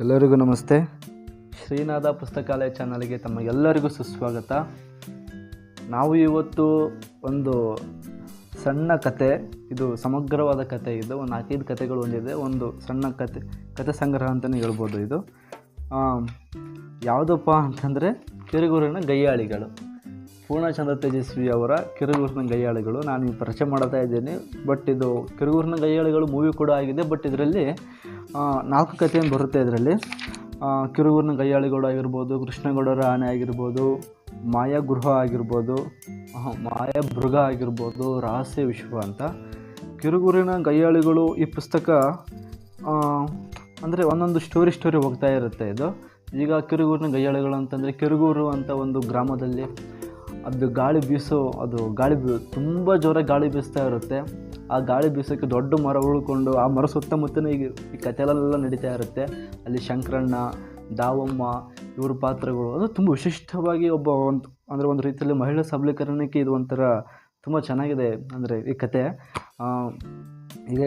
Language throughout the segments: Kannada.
ಎಲ್ಲರಿಗೂ ನಮಸ್ತೆ. ಶ್ರೀನಾಥ ಪುಸ್ತಕಾಲಯ ಚಾನಲ್ಗೆ ತಮ್ಮ ಎಲ್ಲರಿಗೂ ಸುಸ್ವಾಗತ. ನಾವು ಇವತ್ತು ಒಂದು ಸಣ್ಣ ಕತೆ, ಇದು ಸಮಗ್ರವಾದ ಕತೆ, ಇದು ಒಂದು ನಾಲ್ಕೈದು ಕತೆಗಳು ಹೊಂದಿದೆ ಒಂದು ಸಣ್ಣ ಕತೆ ಕತೆ ಸಂಗ್ರಹ ಅಂತಲೇ ಹೇಳ್ಬೋದು ಇದು. ಯಾವುದಪ್ಪ ಅಂತಂದರೆ ಕಿರುಗೂರಿನ ಗಯ್ಯಾಳಿಗಳು ಪೂರ್ಣಚಂದ್ರ ತೇಜಸ್ವಿ ಅವರ ಕಿರುಗೂರಿನ ಗಯ್ಯಾಳಿಗಳು ನಾನು ಪರಿಚಯ ಮಾಡ್ತಾ ಇದ್ದೀನಿ, ಬಟ್ ಇದು ಕಿರುಗೂರಿನ ಗಯ್ಯಾಳಿಗಳು ಮೂವಿ ಕೂಡ ಆಗಿದೆ, ಬಟ್ ಇದರಲ್ಲಿ ನಾಲ್ಕು ಕಥೆಯನ್ನು ಬರುತ್ತೆ ಇದರಲ್ಲಿ. ಕಿರುಗೂರಿನ ಗಯ್ಯಾಳಿಗಳು ಆಗಿರ್ಬೋದು ಕೃಷ್ಣಗೌಡರ ಆನೆ ಆಗಿರ್ಬೋದು, ಮಾಯಾ ಗೃಹ ಆಗಿರ್ಬೋದು ಮಾಯಾ ಮೃಗ ಆಗಿರ್ಬೋದು, ರಹಸ್ಯ ವಿಶ್ವ ಅಂತ. ಕಿರುಗೂರಿನ ಗಯ್ಯಾಳಿಗಳು ಈ ಪುಸ್ತಕ ಅಂದರೆ ಒಂದೊಂದು ಸ್ಟೋರಿ ಸ್ಟೋರಿ ಹೋಗ್ತಾ ಇರುತ್ತೆ ಇದು. ಈಗ ಕಿರುಗೂರಿನ ಗಯ್ಯಾಳಿಗಳು ಅಂತಂದರೆ ಕಿರುಗೂರು ಅಂತ ಒಂದು ಗ್ರಾಮದಲ್ಲಿ ಅದು ಗಾಳಿ ಬೀಸೋ, ಅದು ಗಾಳಿ ಬೀ, ತುಂಬ ಜೋರಾಗಿ ಗಾಳಿ ಬೀಸ್ತಾ ಇರುತ್ತೆ. ಆ ಗಾಳಿ ಬೀಸೋಕ್ಕೆ ದೊಡ್ಡ ಮರ ಉಳ್ಕೊಂಡು ಆ ಮರ ಸುತ್ತಮುತ್ತಲೂ ಈಗ ಈ ಕಥೆಲೆಲ್ಲ ನಡೀತಾ ಇರುತ್ತೆ. ಅಲ್ಲಿ ಶಂಕರಣ್ಣ, ದಾವಮ್ಮ ಇವ್ರ ಪಾತ್ರಗಳು. ಅದು ತುಂಬ ವಿಶಿಷ್ಟವಾಗಿ ಒಬ್ಬ ಒಂದು, ಅಂದರೆ ಒಂದು ರೀತಿಯಲ್ಲಿ ಮಹಿಳಾ ಸಬಲೀಕರಣಕ್ಕೆ ಇದು ಒಂಥರ ತುಂಬ ಚೆನ್ನಾಗಿದೆ ಅಂದರೆ ಈ ಕತೆ ಈಗ,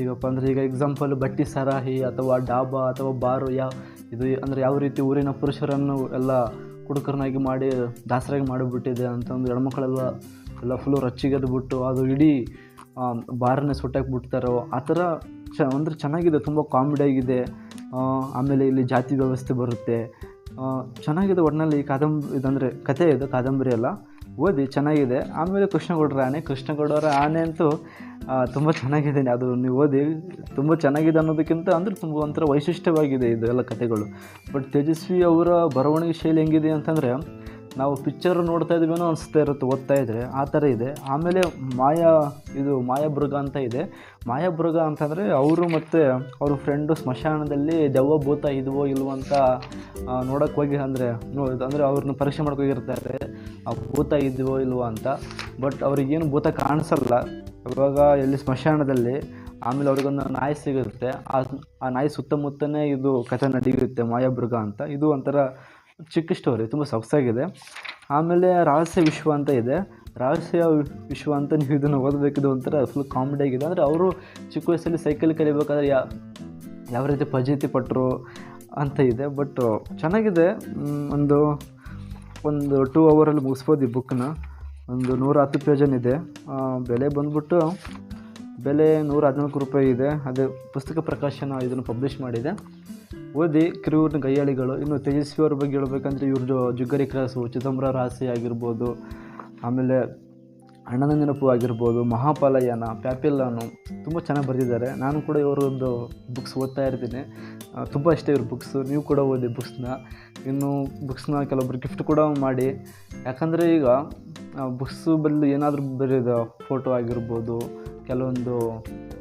ಈಗಪ್ಪ ಅಂದರೆ ಈಗ ಎಕ್ಸಾಂಪಲ್ ಬಟ್ಟಿ ಸರಾಹಿ ಅಥವಾ ಡಾಬಾ ಅಥವಾ ಬಾರು ಯಾವ ಇದು ಅಂದರೆ ಯಾವ ರೀತಿ ಊರಿನ ಪುರುಷರನ್ನು ಎಲ್ಲ ಕುಡುಕರನ್ನಾಗಿ ಮಾಡಿ ದಾಸರಾಗಿ ಮಾಡಿಬಿಟ್ಟಿದೆ ಅಂತಂದು ಹೆಣ್ಮಕ್ಳೆಲ್ಲ ಎಲ್ಲ ಫುಲ್ಲು ರಚ್ಚಿಗೆದ್ಬಿಟ್ಟು ಅದು ಇಡೀ ಬಾರನ್ನೇ ಸುಟ್ಟಾಕಿ ಬಿಡ್ತಾರೋ, ಆ ಥರ ಚ, ಅಂದರೆ ಚೆನ್ನಾಗಿದೆ, ತುಂಬ ಕಾಮಿಡಿ ಆಗಿದೆ. ಆಮೇಲೆ ಇಲ್ಲಿ ಜಾತಿ ವ್ಯವಸ್ಥೆ ಬರುತ್ತೆ. ಚೆನ್ನಾಗಿದೆ ಒಟ್ಟಿನಲ್ಲಿ ಈ ಕಾದಂಬರಿ, ಇದಂದರೆ ಕತೆ ಇದು ಕಾದಂಬರಿ ಎಲ್ಲ ಓದಿ, ಚೆನ್ನಾಗಿದೆ. ಆಮೇಲೆ ಕೃಷ್ಣಗೌಡರ ಆನೆ ಕೃಷ್ಣಗೌಡರ ಆನೆ ಅಂತೂ ತುಂಬ ಚೆನ್ನಾಗಿದೆ. ಅದು ನೀವು ಓದಿ, ತುಂಬ ಚೆನ್ನಾಗಿದೆ ಅನ್ನೋದಕ್ಕಿಂತ ಅಂದರೆ ತುಂಬ ಒಂಥರ ವೈಶಿಷ್ಟ್ಯವಾಗಿದೆ ಇದು ಎಲ್ಲ ಕತೆಗಳು ಬಟ್ ತೇಜಸ್ವಿ ಅವರ ಬರವಣಿಗೆ ಶೈಲಿ ಹೆಂಗಿದೆ ಅಂತಂದರೆ ನಾವು ಪಿಕ್ಚರ್ ನೋಡ್ತಾ ಇದ್ದೀವೇನೋ ಅನಿಸ್ತಾ ಇರುತ್ತೆ, ಓದ್ತಾ ಇದ್ದರೆ ಆ ಥರ ಇದೆ. ಆಮೇಲೆ ಮಾಯಾ, ಇದು ಮಾಯಾಬೃಗ ಅಂತ ಇದೆ. ಮಾಯಾಬೃಗ ಅಂತಂದರೆ ಅವರು ಮತ್ತು ಅವ್ರ ಫ್ರೆಂಡು ಸ್ಮಶಾನದಲ್ಲಿ ದೆವ್ವ ಭೂತ ಇದ್ವೋ ಇಲ್ವೋ ಅಂತ ನೋಡೋಕೆ ಹೋಗಿ ಅಂದರೆ ಅಂದರೆ ಅವ್ರನ್ನ ಪರೀಕ್ಷೆ ಮಾಡ್ಕೋಗಿರ್ತಾರೆ ಆ ಭೂತ ಇದ್ವೋ ಇಲ್ವೋ ಅಂತ. ಬಟ್ ಅವ್ರಿಗೇನು ಭೂತ ಕಾಣಿಸಲ್ಲ. ಇವಾಗ ಎಲ್ಲಿ ಸ್ಮಶಾನದಲ್ಲಿ ಆಮೇಲೆ ಅವ್ರಿಗೊಂದು ನಾಯಿ ಸಿಗುತ್ತೆ. ಆ ಆ ನಾಯಿ ಸುತ್ತಮುತ್ತನೇ ಇದು ಕಥೆ ನಡೆಯುತ್ತೆ ಮಾಯಾಬೃಗ ಅಂತ. ಇದು ಒಂಥರ ಚಿಕ್ಕ ಸ್ಟೋರಿ ತುಂಬ ಸೊಗಸಾಗಿದೆ ಆಮೇಲೆ ರಹಸ್ಯ ವಿಶ್ವ ಅಂತ ಇದೆ. ರಹಸ್ಯ ವಿಶ್ವ ಅಂತ ನೀವು ಇದನ್ನು ಓದಬೇಕಿದು ಒಂಥರ ಫುಲ್ ಕಾಮಿಡಿ ಆಗಿದೆ. ಅಂದರೆ ಅವರು ಚಿಕ್ಕ ವಯಸ್ಸಲ್ಲಿ ಸೈಕಲ್ ಕಲಿಬೇಕಾದ್ರೆ ಯಾ, ಯಾವ ರೀತಿ ಪಜೀತಿ ಪಟ್ಟರು ಅಂತ ಇದೆ. ಬಟ್ ಚೆನ್ನಾಗಿದೆ. ಒಂದು ಒಂದು ಟೂ ಅವರಲ್ಲಿ ಮುಗಿಸ್ಬೋದು ಈ ಬುಕ್ನ ಒಂದು ನೂರ ಹತ್ತು ಪೇಜನ್ ಇದೆ. ಬೆಲೆ ಬಂದ್ಬಿಟ್ಟು ಬೆಲೆ ನೂರ ಹದಿನಾಲ್ಕು ರೂಪಾಯಿ ಇದೆ. ಅದೇ ಪುಸ್ತಕ ಪ್ರಕಾಶನ ಇದನ್ನು ಪಬ್ಲಿಷ್ ಮಾಡಿದೆ. ಓದಿ ಕಿರುವಿನ ಕೈಯಾಳಿಗಳು. ಇನ್ನು ತೇಜಸ್ವಿ ಅವ್ರ ಬಗ್ಗೆ ಹೇಳ್ಬೇಕಂದ್ರೆ ಇವ್ರದ್ದು ಜುಗ್ಗರಿ ಕ್ರಾಸು, ಚಿದಂಬರ ರಾಶಿ ಆಗಿರ್ಬೋದು, ಆಮೇಲೆ ಅಣ್ಣನ ನೆನಪು ಆಗಿರ್ಬೋದು ಮಹಾಪಾಲಯ್ಯನ ಪ್ಯಾಪಿಲ್ಲನು ತುಂಬ ಚೆನ್ನಾಗಿ ಬರೆದಿದ್ದಾರೆ. ನಾನು ಕೂಡ ಇವರೊಂದು ಬುಕ್ಸ್ ಓದ್ತಾ ಇರ್ತೀನಿ. ತುಂಬ ಇಷ್ಟ ಇವ್ರ ಬುಕ್ಸು. ನೀವು ಕೂಡ ಓದಿ ಬುಕ್ಸ್ನ. ಇನ್ನು ಬುಕ್ಸ್ನ ಕೆಲವೊಬ್ರು ಗಿಫ್ಟ್ ಕೂಡ ಮಾಡಿ. ಯಾಕಂದರೆ ಈಗ ಬುಕ್ಸು ಬದಲು ಏನಾದರೂ ಬರೆಯೋದು ಫೋಟೋ ಆಗಿರ್ಬೋದು, ಕೆಲವೊಂದು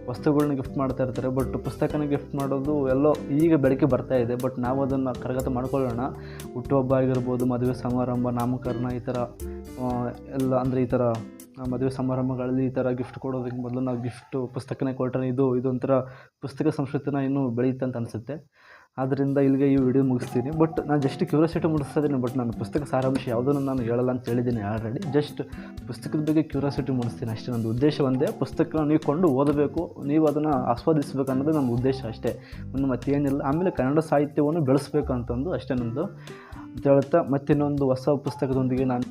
ವಸ್ತುಗಳನ್ನ ಗಿಫ್ಟ್ ಮಾಡ್ತಾ ಇರ್ತಾರೆ ಬಟ್ ಪುಸ್ತಕನ ಗಿಫ್ಟ್ ಮಾಡೋದು ಎಲ್ಲೋ ಈಗ ಬೆಳಕೆ ಬರ್ತಾ ಇದೆ ಬಟ್ ನಾವು ಅದನ್ನು ಕರಗತ ಮಾಡ್ಕೊಳ್ಳೋಣ. ಹುಟ್ಟುಹಬ್ಬ ಆಗಿರ್ಬೋದು, ಮದುವೆ ಸಮಾರಂಭ, ನಾಮಕರಣ ಈ ಥರ ಎಲ್ಲ ಅಂದರೆ ಈ ಥರ ಮದುವೆ ಸಮಾರಂಭಗಳಲ್ಲಿ ಈ ಥರ ಗಿಫ್ಟ್ ಕೊಡೋದಕ್ಕೆ ಮೊದಲು ನಾವು ಗಿಫ್ಟು ಪುಸ್ತಕನೇ ಕೊಟ್ಟರೆ ಇದು, ಇದೊಂಥರ ಪುಸ್ತಕ ಸಂಸ್ಕೃತಿನ ಇನ್ನೂ ಬೆಳೆಯುತ್ತೆ ಅಂತ ಅನಿಸುತ್ತೆ. ಆದ್ದರಿಂದ ಇಲ್ಲಿಗೆ ಈ ವಿಡಿಯೋ ಮುಗಿಸ್ತೀನಿ. ಬಟ್ ನಾನು ಜಸ್ಟ್ ಕ್ಯೂರಿಯಾಸಿಟಿ ಮೂಡಿಸ್ತಾ ಬಟ್ ನಾನು ಪುಸ್ತಕ ಸಾರಾಂಶ ಯಾವುದನ್ನು ನಾನು ಹೇಳಲ್ಲ ಅಂತ ಹೇಳಿದ್ದೀನಿ ಆಲ್ರೆಡಿ ಜಸ್ಟ್ ಪುಸ್ತಕದ ಬಗ್ಗೆ ಕ್ಯೂರಿಯಾಸಿಟಿ ಮೂಡಿಸ್ತೀನಿ ಅಷ್ಟೇ. ನನ್ನ ಉದ್ದೇಶ ಒಂದೇ. ಪುಸ್ತಕ ನೀವು ಕೊಂಡು ಓದಬೇಕು. ನೀವು ಅದನ್ನು ಆಸ್ವಾದಿಸಬೇಕು ಅನ್ನೋದು ನಮ್ಮ ಉದ್ದೇಶ ಅಷ್ಟೇ. ಒಂದು ಮತ್ತೇನಿಲ್ಲ. ಆಮೇಲೆ ಕನ್ನಡ ಸಾಹಿತ್ಯವನ್ನು ಬೆಳೆಸ್ಬೇಕು ಅಂತಂದು ಅಷ್ಟೇ ನಂದು. ಅಂತ ಹೇಳ್ತಾ ಮತ್ತಿನ್ನೊಂದು ಹೊಸ ಪುಸ್ತಕದೊಂದಿಗೆ ನಾನು